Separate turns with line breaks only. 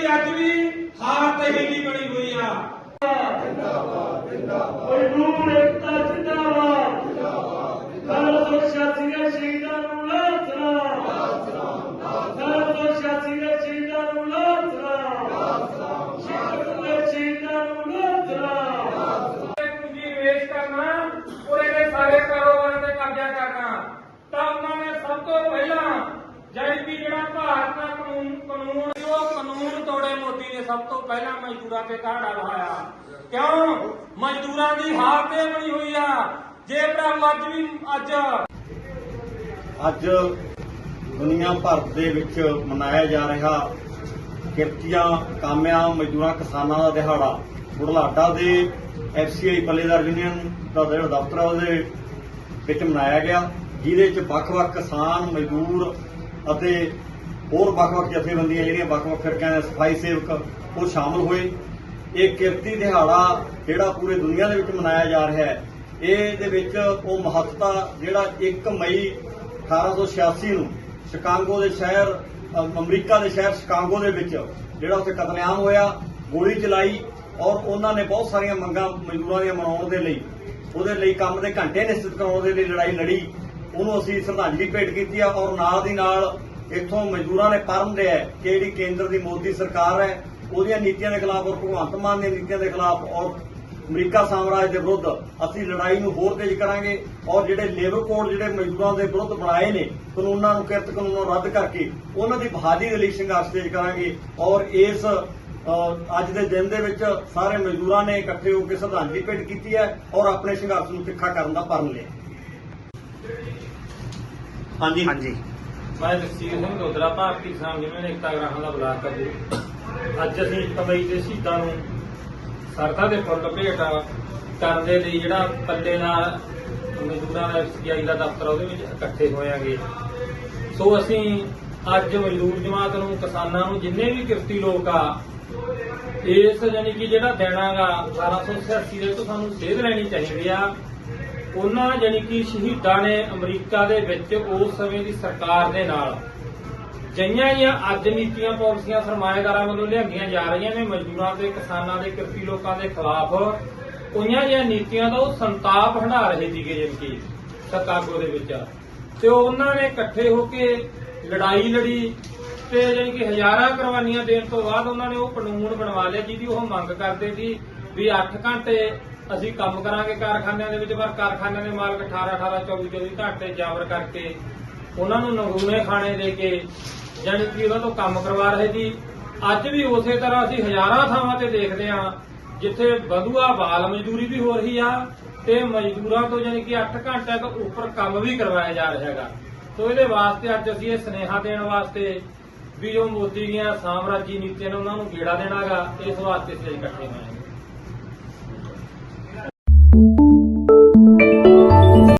ਦੀ ਅੱਜ ਵੀ ਹਾਰ ਤੇ ਹੀ ਨਹੀਂ ਬਣੀ ਹੋਈ ਆ।
ਜਿੰਦਾਬਾਦ ਜਿੰਦਾਬਾਦ। ਤੋਂ ਛਾਤੀ ਦੇ ਸ਼ਹੀਦਾਂ ਨੂੰ ਲਾਤਰਾ ਲਾਤਰਾ ਤੋਂ ਛਾਤੀ ਦੇ ਸ਼ਹੀਦਾਂ ਨੂੰ ਲਾਤਰਾ ਸ਼ਹੀਦਾਂ ਦੇ ਸ਼ਹੀਦਾਂ ਨੂੰ ਲਾਤਰਾ
ਪੂੰਜੀ ਨਿਵੇਸ਼ ਕਰਨਾ ਔਰ ਇਹਦੇ ਸਾਰੇ ਕਾਰੋਬਾਰਾਂ ਤੇ ਕਬਜ਼ਾ ਕਰਨਾ। ਤਾਂ ਉਹਨਾਂ ਨੇ ਸਭ ਤੋਂ ਪਹਿਲਾਂ ਜਿਹੜੀ ਕਿ ਜਿਹੜਾ ਭਾਰਤ ਦਾ ਕਾਨੂੰਨ ਕਾਨੂੰਨ ਸੀ, ਉਹ ਕਾਨੂੰਨ ਤੋੜੇ ਮੋਦੀ ਨੇ ਸਭ ਤੋਂ ਪਹਿਲਾਂ ਮਜ਼ਦੂਰਾਂ ਤੇ ਕਾੜਾ ਲਵਾਇਆ ਕਿਉਂ? ਮਜ਼ਦੂਰਾਂ ਦੀ ਹਾਰ ਤੇ ਬਣੀ ਹੋਈ ਆ। ਜੇ ਭਰਾ ਅੱਜ ਵੀ, ਅੱਜ।
ਅੱਜ ਦੁਨੀਆ ਭਰ ਦੇ ਵਿੱਚ ਮਨਾਇਆ ਜਾ ਰਿਹਾ ਕਿਰਤੀਆਂ, ਕਾਮਿਆਂ, ਮਜ਼ਦੂਰਾਂ, ਕਿਸਾਨਾਂ ਦਾ ਦਿਹਾੜਾ। ਬੁਢਲਾਡਾ ਦੇ ਐਫਸੀਆਈ ਪੱਲੇਦਾਰ ਯੂਨੀਅਨ ਦਾ ਜਿਹੜਾ ਦਫ਼ਤਰ ਆ ਉਹਦੇ ਵਿੱਚ ਮਨਾਇਆ ਗਿਆ, ਜਿਹਦੇ ਵਿੱਚ ਵੱਖ-ਵੱਖ ਕਿਸਾਨ, ਮਜ਼ਦੂਰ ਅਤੇ ਹੋਰ ਵੱਖ-ਵੱਖ ਜਥੇਬੰਦੀਆਂ ਜਿਹੜੀਆਂ ਵੱਖ-ਵੱਖ ਫਿਰਕਿਆਂ ਦੇ ਸਫ਼ਾਈ ਸੇਵਕ ਉਹ ਸ਼ਾਮਲ ਹੋਏ। ਇਹ ਕਿਰਤੀ ਦਿਹਾੜਾ ਜਿਹੜਾ ਪੂਰੇ ਦੁਨੀਆ ਦੇ ਵਿੱਚ ਮਨਾਇਆ ਜਾ ਰਿਹਾ ਹੈ ਇਹ ਦੇ ਵਿੱਚ ਉਹ ਮਹੱਤਤਾ ਜਿਹੜਾ 1 ਮਈ 1886 ਨੂੰ ਸ਼ਿਕਾਗੋ ਦੇ ਸ਼ਹਿਰ ਅਮਰੀਕਾ ਦੇ ਸ਼ਹਿਰ ਸ਼ਿਕਾਗੋ ਦੇ ਵਿੱਚ ਜਿਹੜਾ ਉੱਥੇ ਕਤਲੇਆਮ ਹੋਇਆ, ਗੋਲੀ ਚਲਾਈ ਔਰ ਉਹਨਾਂ ਨੇ ਬਹੁਤ ਸਾਰੀਆਂ ਮੰਗਾਂ ਮਜ਼ਦੂਰਾਂ ਦੀਆਂ ਮਨਾਉਣ ਦੇ ਲਈ, ਉਹਦੇ ਲਈ ਕੰਮ ਦੇ ਘੰਟੇ ਨਿਸ਼ਚਿਤ ਕਰਾਉਣ ਦੇ ਲਈ ਲੜਾਈ ਲੜੀ। ਉਹਨੂੰ ਅਸੀਂ ਸ਼ਰਧਾਂਜਲੀ ਭੇਟ ਕੀਤੀ ਆ ਔਰ ਨਾਲ ਦੀ ਨਾਲ ਇੱਥੋਂ ਮਜ਼ਦੂਰਾਂ ਨੇ ਪਰਮ ਲਿਆ ਹੈ ਕਿ ਜਿਹੜੀ ਕੇਂਦਰ ਦੀ ਮੋਦੀ ਸਰਕਾਰ ਹੈ ਉਹਦੀਆਂ ਨੀਤੀਆਂ ਦੇ ਖਿਲਾਫ ਔਰ ਭਗਵੰਤ ਮਾਨ ਦੀਆਂ ਨੀਤੀਆਂ ਦੇ ਖਿਲਾਫ ਔਰ ਅਮਰੀਕਾ ਸਾਮਰਾਜ ਦੇ ਵਿਰੁੱਧ ਅਸੀਂ ਲੜਾਈ ਨੂੰ ਹੋਰ ਤੇਜ਼ ਕਰਾਂਗੇ ਔਰ ਜਿਹੜੇ ਲੇਬਰ ਕੋਡ ਜਿਹੜੇ ਮਜ਼ਦੂਰਾਂ ਦੇ ਵਿਰੁੱਧ ਬਣਾਏ ਨੇ ਕਾਨੂੰਨਾਂ ਨੂੰ ਕਿਰਤ ਕਾਨੂੰਨਾਂ ਨੂੰ ਰੱਦ ਕਰਕੇ ਉਹਨਾਂ ਦੀ ਬਹਾਲੀ ਦੇ ਲਈ ਸੰਘਰਸ਼ ਤੇਜ਼ ਕਰਾਂਗੇ ਔਰ ਇਸ ਅ, ਅੱਜ ਦੇ ਦਿਨ ਦੇ ਵਿੱਚ ਸਾਰੇ ਮਜ਼ਦੂਰਾਂ ਨੇ ਇਕੱਠੇ ਹੋ ਕੇ ਸ਼ਰਧਾਂਜਲੀ ਭੇਟ ਕੀਤੀ ਹੈ ਔਰ ਆਪਣੇ ਸੰਘਰਸ਼ ਨੂੰ ਤਿੱਖਾ ਕਰਨ ਦਾ ਪਰਨ ਲਿਆ ਹਾਂਜੀ।
ਹਾਂਜੀ।
ਮੈਂ ਜਗਸੀਰ ਸਿੰਘ ਦੋਦਰਾ ਭਾਰਤੀ ਕਿਸਾਨ ਯੂਨੀਅਨ ਏਕਤਾ ਗ੍ਰਾਹਾਂ ਦਾ ਬਲਾਕ ਕਬੂ ਅੱਜ ਅਸੀਂ ਕਮਈ ਦੇ ਸ਼ਹੀਦਾਂ ਨੂੰ ਸਰਦਾ ਦੇ ਫੁੱਲ ਭੇਟ ਕਰਨ ਦੇ ਲਈ ਜਿਹੜਾ ਪੱਲੇ ਨਾਲ ਮਜ਼ਦੂਰਾਂ ਦਾ ਐਫਸੀਆਈ ਦਾ ਦਫ਼ਤਰ ਉਹਦੇ ਵਿੱਚ ਇਕੱਠੇ ਹੋਇਆਂਗੇ। ਸੋ ਅਸੀਂ ਅੱਜ ਮਜ਼ਦੂਰ ਜਮਾਤ ਨੂੰ, ਕਿਸਾਨਾਂ ਨੂੰ ਜਿੰਨੇ ਵੀ ਕਿਰਤੀ ਲੋਕ ਆ, ਇਸ ਯਾਨੀ ਕਿ ਜਿਹੜਾ ਦੇਣਾਗਾ 1886 ਦੇ ਤੋਂ ਸਾਨੂੰ ਸੇਧ ਲੈਣੀ ਚਾਹੀਦੀ ਆ। ਉਹਨਾਂ ਯਾਨੀ ਕਿ ਸ਼ਹੀਦਾਂ ਨੇ ਅਮਰੀਕਾ ਦੇ ਵਿੱਚ ਉਸ ਸਮੇਂ ਦੀ ਸਰਕਾਰ ਦੇ ਨਾਲ ਜਈਆਂ ਜਾਂ ਅੱਜ ਨੀਤੀਆਂ, ਪਾਲਿਸੀਆਂ, ਸਰਮਾਏਦਾਰਾਂ ਵੱਲੋਂ ਲਿਆਂਦੀਆਂ ਜਾ ਰਹੀਆਂ ਨੇ, ਮਜ਼ਦੂਰਾਂ ਤੇ ਕਿਸਾਨਾਂ ਦੇ, ਕਿਰਤੀ ਲੋਕਾਂ ਦੇ ਖਿਲਾਫ ਉਹਨਾਂ ਜਾਂ ਨੀਤੀਆਂ ਦਾ ਉਹ ਸੰਤਾਪ ਹੰਢਾ ਰਹੇ ਸੀਗੇ ਜਾਨੀ ਕਿ ਸ਼ਿਕਾਗੋ ਦੇ ਵਿੱਚ। ਤੇ ਉਹਨਾਂ ਨੇ ਇਕੱਠੇ ਹੋ ਕੇ ਲੜਾਈ ਲੜੀ ਤੇ ਜਾਣੀ ਕਿ ਹਜ਼ਾਰਾਂ ਕੁਰਬਾਨੀਆਂ ਦੇਣ ਤੋਂ ਬਾਅਦ ਉਹਨਾਂ ਨੇ ਉਹ ਕਾਨੂੰਨ ਬਣਵਾ ਲਿਆ ਜਿਹਦੀ ਉਹ ਮੰਗ ਕਰਦੇ ਸੀ ਵੀ 8 ਘੰਟੇ ਅਸੀਂ ਕੰਮ ਕਰਾਂਗੇ ਕਾਰਖਾਨਿਆਂ ਦੇ ਵਿੱਚ, ਪਰ ਕਾਰਖਾਨਿਆਂ ਦੇ ਮਾਲਕ 18 18 24 24 ਘੰਟੇ ਜਾਬਰ ਕਰਕੇ ਉਹਨਾਂ ਨੂੰ ਨਗੂਨੇ ਖਾਣੇ ਦੇ ਕੇ, ਜਾਣੀ ਕਿ ਉਹਨਾਂ ਤੋਂ ਕੰਮ ਕਰਵਾ ਰਹੇ ਸੀ। ਅੱਜ ਵੀ ਉਸੇ ਤਰ੍ਹਾਂ ਅਸੀਂ ਹਜ਼ਾਰਾਂ ਥਾਵਾਂ ਤੇ ਦੇਖਦੇ ਹਾਂ, ਜਿੱਥੇ ਵਧੂਆ ਬਾਲ ਮਜ਼ਦੂਰੀ ਵੀ ਹੋ ਰਹੀ ਆ ਤੇ ਮਜ਼ਦੂਰਾਂ ਤੋਂ ਜਾਣੀ ਕਿ 8 ਘੰਟੇ ਤੋਂ ਉੱਪਰ ਕੰਮ ਵੀ ਕਰਵਾਇਆ ਜਾ ਰਿਹਾ ਹੈਗਾ। ਸੋ ਇਹਦੇ ਵਾਸਤੇ ਅੱਜ ਅਸੀਂ ਇਹ ਸਨੇਹਾ ਦੇਣ ਵਾਸਤੇ ਵੀ ਜੋ ਮੋਦੀ ਦੀਆਂ ਸਾਮਰਾਜੀ ਨੀਤੀਆਂ ਨੇ ਉਹਨਾਂ ਨੂੰ ਗੇੜਾ ਦੇਣਾਗਾ, ਇਸ ਵਾਸਤੇ ਅਸੀਂ ਅੱਜ ਇਕੱਠੇ ਹੋਏ